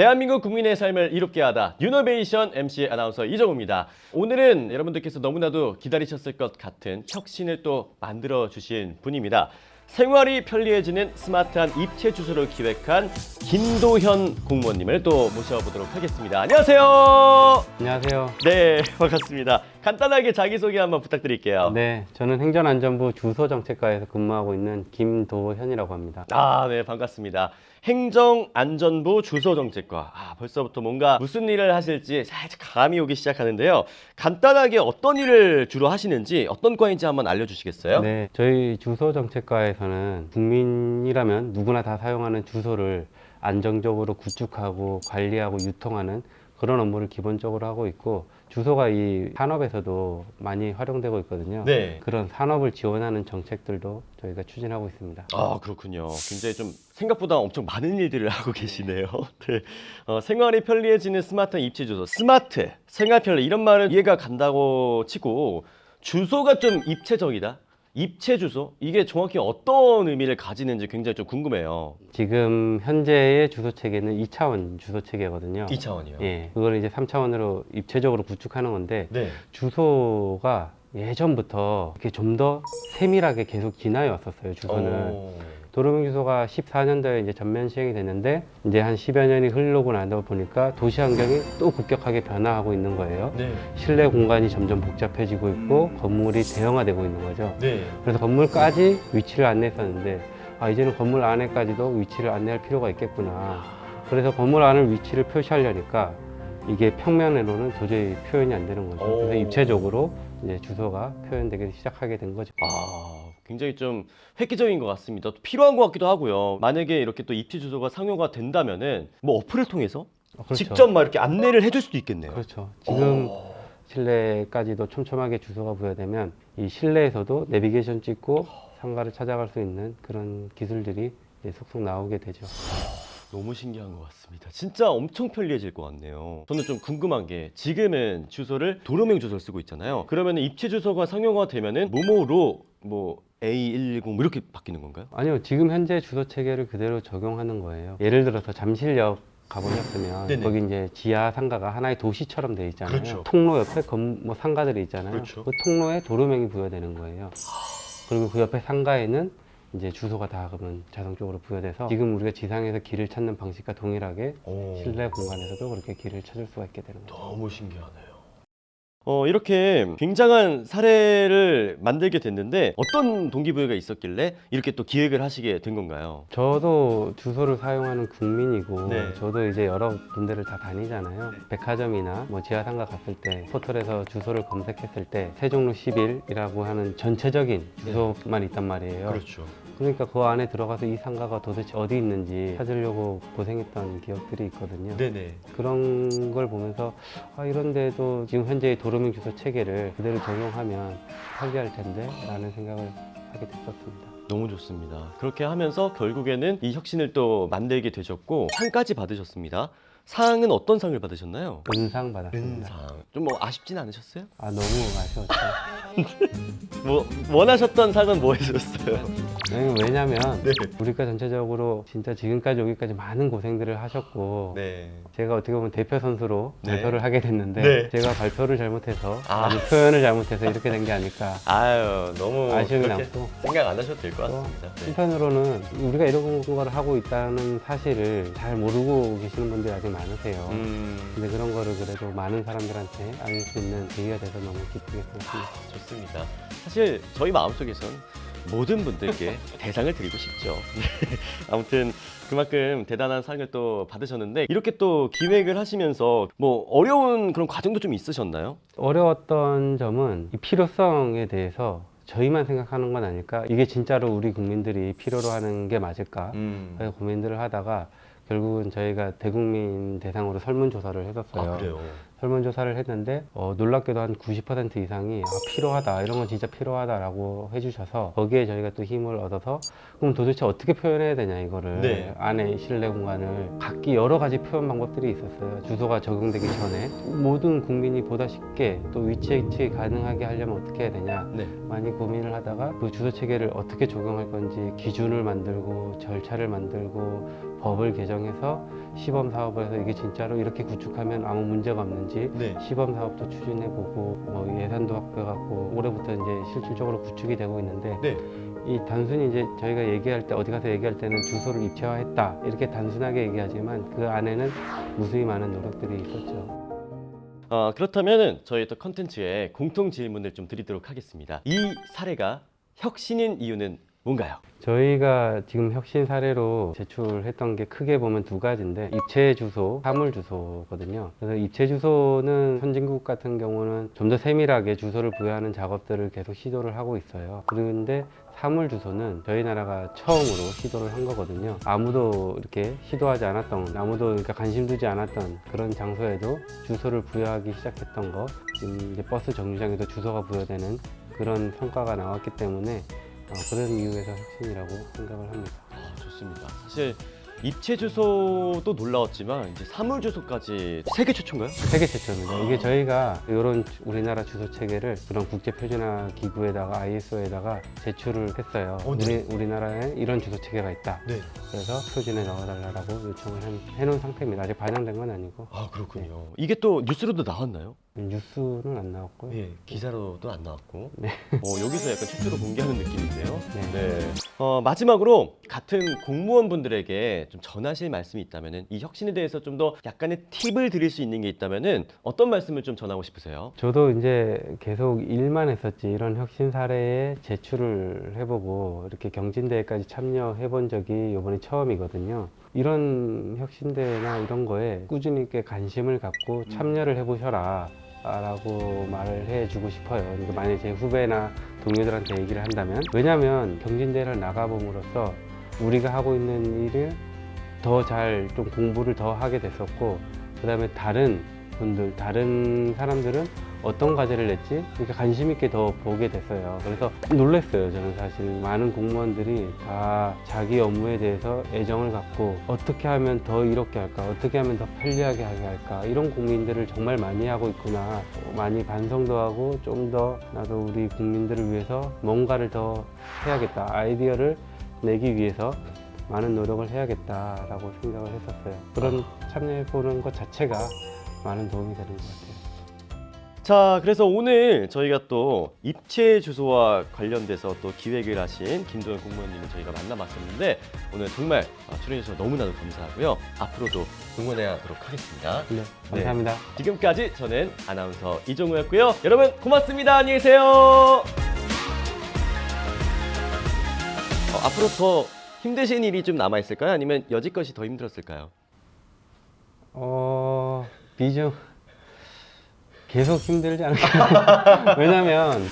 대한민국 국민의 삶을 이롭게 하다 유노베이션 MC 아나운서 이정우입니다. 오늘은 여러분들께서 너무나도 기다리셨을 것 같은 혁신을 또 만들어 주신 분입니다. 생활이 편리해지는 스마트한 입체 주소를 기획한 김도현 공무원님을 또 모셔보도록 하겠습니다. 안녕하세요. 안녕하세요. 네, 반갑습니다. 간단하게 자기소개 한번 부탁드릴게요. 네, 저는 행정안전부 주소정책과에서 근무하고 있는 김도현이라고 합니다. 아, 네, 반갑습니다. 행정안전부 주소정책과. 아, 벌써부터 뭔가 무슨 일을 하실지 살짝 감이 오기 시작하는데요. 간단하게 어떤 일을 주로 하시는지, 어떤 과인지 한번 알려주시겠어요? 네, 저희 주소정책과에서는 국민이라면 누구나 다 사용하는 주소를 안정적으로 구축하고 관리하고 유통하는 그런 업무를 기본적으로 하고 있고 주소가 이 산업에서도 많이 활용되고 있거든요. 네. 그런 산업을 지원하는 정책들도 저희가 추진하고 있습니다. 아, 그렇군요. 굉장히 좀 생각보다 엄청 많은 일들을 하고 계시네요. 네. 어, 생활이 편리해지는 스마트한 입지 주소. 스마트, 생활 편리 이런 말은 이해가 간다고 치고 주소가 좀 입체적이다. 입체 주소 이게 정확히 어떤 의미를 가지는지 굉장히 좀 궁금해요. 지금 현재의 주소 체계는 2차원 주소 체계거든요. 2차원이요. 예, 그걸 이제 3차원으로 입체적으로 구축하는 건데 네. 주소가 예전부터 이렇게 좀 더 세밀하게 계속 진화해 왔었어요. 주소는 오. 도로명 주소가 14년도에 이제 전면 시행이 됐는데 이제 한 10여 년이 흐르고 나다 보니까 도시 환경이 또 급격하게 변화하고 있는 거예요. 네. 실내 공간이 점점 복잡해지고 있고 건물이 대형화되고 있는 거죠. 네. 그래서 건물까지 위치를 안내했었는데 아 이제는 건물 안에까지도 위치를 안내할 필요가 있겠구나. 그래서 건물 안을 위치를 표시하려니까 이게 평면으로는 도저히 표현이 안 되는 거죠. 오. 그래서 입체적으로 이제 주소가 표현되기 시작하게 된 거죠. 아, 굉장히 좀 획기적인 것 같습니다. 또 필요한 것 같기도 하고요. 만약에 이렇게 또 입지 주소가 상용화 된다면은 뭐 어플을 통해서 어, 그렇죠. 직접 막 이렇게 안내를 해줄 수도 있겠네요. 그렇죠. 지금 오. 실내까지도 촘촘하게 주소가 부여되면 이 실내에서도 내비게이션 찍고 상가를 찾아갈 수 있는 그런 기술들이 이제 속속 나오게 되죠. 너무 신기한 것 같습니다. 진짜 엄청 편리해질 것 같네요. 저는 좀 궁금한 게 지금은 주소를 도로명 주소를 쓰고 있잖아요. 그러면 입체 주소가 상용화 되면은 모모로 뭐 A110 뭐 이렇게 바뀌는 건가요? 아니요, 지금 현재 주소 체계를 그대로 적용하는 거예요. 예를 들어서 잠실역 가보셨으면 네네. 거기 이제 지하 상가가 하나의 도시처럼 돼 있잖아요. 그렇죠. 통로 옆에 건, 뭐 상가들이 있잖아요. 그렇죠. 그 통로에 도로명이 부여되는 거예요. 그리고 그 옆에 상가에는 이제 주소가 다 그러면 자동적으로 부여돼서 지금 우리가 지상에서 길을 찾는 방식과 동일하게 실내 공간에서도 그렇게 길을 찾을 수가 있게 되는 거죠. 너무 신기하네요. 어, 이렇게 굉장한 사례를 만들게 됐는데 어떤 동기부여가 있었길래 이렇게 또 기획을 하시게 된 건가요? 저도 주소를 사용하는 국민이고 네. 저도 이제 여러 군데를 다 다니잖아요. 백화점이나 뭐 지하상가 갔을 때 포털에서 주소를 검색했을 때 세종로 11이라고 하는 전체적인 주소만 있단 말이에요. 그렇죠. 그러니까 그 안에 들어가서 이 상가가 도대체 어디 있는지 찾으려고 고생했던 기억들이 있거든요. 네네. 그런 걸 보면서 아 이런 데도 지금 현재의 도로명 주소 체계를 그대로 적용하면 편리할 텐데 라는 생각을 하게 됐었습니다. 너무 좋습니다. 그렇게 하면서 결국에는 이 혁신을 또 만들게 되셨고 상까지 받으셨습니다. 상은 어떤 상을 받으셨나요? 은상 받았습니다. 은상. 좀 뭐 아쉽진 않으셨어요? 아 너무 아쉬웠죠. 뭐 원하셨던 상은 뭐였어요? 네, 왜냐면 네. 우리가 전체적으로 진짜 지금까지 여기까지 많은 고생들을 하셨고 네. 제가 어떻게 보면 대표 선수로 네. 발표를 하게 됐는데 네. 제가 발표를 잘못해서 아. 아니 표현을 잘못해서 이렇게 된 게 아닐까 아유 너무 아쉬움이 그렇게 남고 생각 안 하셔도 될 것 또 같습니다. 네. 한편으로는 우리가 이런 거를 하고 있다는 사실을 잘 모르고 계시는 분들이 아직 많으세요. 음, 근데 그런 거를 그래도 많은 사람들한테 알릴 수 있는 계기가 돼서 너무 기쁘게 생각합니다. 좋습니다. 사실 저희 마음속에선 모든 분들께 대상을 드리고 싶죠. 네. 아무튼 그만큼 대단한 상을 또 받으셨는데 이렇게 또 기획을 하시면서 뭐 어려운 그런 과정도 좀 있으셨나요? 어려웠던 점은 이 필요성에 대해서 저희만 생각하는 건 아닐까? 이게 진짜로 우리 국민들이 필요로 하는 게 맞을까? 음. 고민들을 하다가 결국은 저희가 대국민 대상으로 설문조사를 했었어요. 아 그래요. 설문조사를 했는데 어, 놀랍게도 한 90% 이상이 아, 필요하다 이런 건 진짜 필요하다라고 해주셔서 거기에 저희가 또 힘을 얻어서 그럼 도대체 어떻게 표현해야 되냐 이거를 네. 안에 실내 공간을 각기 여러 가지 표현 방법들이 있었어요 주소가 적용되기 전에 모든 국민이 보다 쉽게 또 위치 예측이 가능하게 하려면 어떻게 해야 되냐 네. 많이 고민을 하다가 그 주소 체계를 어떻게 적용할 건지 기준을 만들고 절차를 만들고 법을 개정해서 시범 사업을 해서 이게 진짜로 이렇게 구축하면 아무 문제가 없는지 네. 시범 사업도 추진해 보고 뭐 예산도 확보해갖고 올해부터 이제 실질적으로 구축이 되고 있는데 네. 이 단순히 이제 저희가 얘기할 때 어디 가서 얘기할 때는 주소를 입체화했다 이렇게 단순하게 얘기하지만 그 안에는 무수히 많은 노력들이 있었죠. 어, 그렇다면 저희 또 컨텐츠에 공통 질문을 좀 드리도록 하겠습니다. 이 사례가 혁신인 이유는 뭔가요? 저희가 지금 혁신 사례로 제출했던 게 크게 보면 두 가지인데 입체 주소, 사물 주소거든요. 그래서 입체 주소는 선진국 같은 경우는 좀 더 세밀하게 주소를 부여하는 작업들을 계속 시도를 하고 있어요. 그런데 사물 주소는 저희 나라가 처음으로 시도를 한 거거든요. 아무도 이렇게 시도하지 않았던, 아무도 그러니까 관심 두지 않았던 그런 장소에도 주소를 부여하기 시작했던 거. 지금 이제 버스 정류장에도 주소가 부여되는 그런 성과가 나왔기 때문에 어, 그런 이유에서 혁신이라고 생각을 합니다. 아, 좋습니다. 사실 입체 주소도 놀라웠지만 이제 사물 주소까지 세계 최초인가요? 세계 최초입니다. 이게 저희가 이런 우리나라 주소 체계를 그런 국제 표준화 기구에다가 ISO에다가 제출을 했어요. 어, 네. 우리 우리나라에 이런 주소 체계가 있다. 네. 그래서 표준에 넣어달라고 요청을 한- 해놓은 상태입니다. 아직 반영된 건 아니고 아 그렇군요. 이게 또 뉴스로도 나왔나요? 뉴스는 안 나왔고요. 예, 기사로도 안 나왔고. 네. 어, 여기서 약간 최초로 공개하는 느낌인데요. 네. 네. 어, 마지막으로 같은 공무원분들에게 좀 전하실 말씀이 있다면은 이 혁신에 대해서 좀 더 약간의 팁을 드릴 수 있는 게 있다면은 어떤 말씀을 좀 전하고 싶으세요? 저도 이제 계속 일만 했었지 이런 혁신 사례에 제출을 해보고 이렇게 경진대회까지 참여해 본 적이 이번이 처음이거든요. 이런 혁신대회나 이런 거에 꾸준히 관심을 갖고 참여를 해보셔라. 라고 말을 해주고 싶어요. 그러니까 만약에 제 후배나 동료들한테 얘기를 한다면 왜냐하면 경진대회를 나가봄으로써 우리가 하고 있는 일을 더 잘 좀 공부를 더 하게 됐었고 그 다음에 다른 분들 다른 사람들은 어떤 과제를 냈지 이렇게 관심 있게 더 보게 됐어요 그래서 놀랐어요 저는 사실 많은 공무원들이 다 자기 업무에 대해서 애정을 갖고 어떻게 하면 더 이렇게 할까 어떻게 하면 더 편리하게 하게 할까 이런 고민들을 정말 많이 하고 있구나 어, 많이 반성도 하고 좀 더 나도 우리 국민들을 위해서 뭔가를 더 해야겠다 아이디어를 내기 위해서 많은 노력을 해야겠다라고 생각을 했었어요. 그런 참여해 보는 것 자체가 많은 도움이 되는 것 같아요. 자, 그래서 오늘 저희가 또 입체 주소와 관련돼서 또 기획을 하신 김도현 공무원님을 저희가 만나봤었는데 오늘 정말 아, 출연해 주셔서 너무나도 감사하고요. 앞으로도 응원해야하도록 하겠습니다. 네, 감사합니다. 지금까지 저는 아나운서 이종우였고요. 여러분 고맙습니다. 안녕히 계세요. 어, 앞으로 더 힘드신 일이 좀 남아 있을까요? 아니면 여지껏이 더 힘들었을까요? 어, 비중 계속 힘들지 않을까? 왜냐면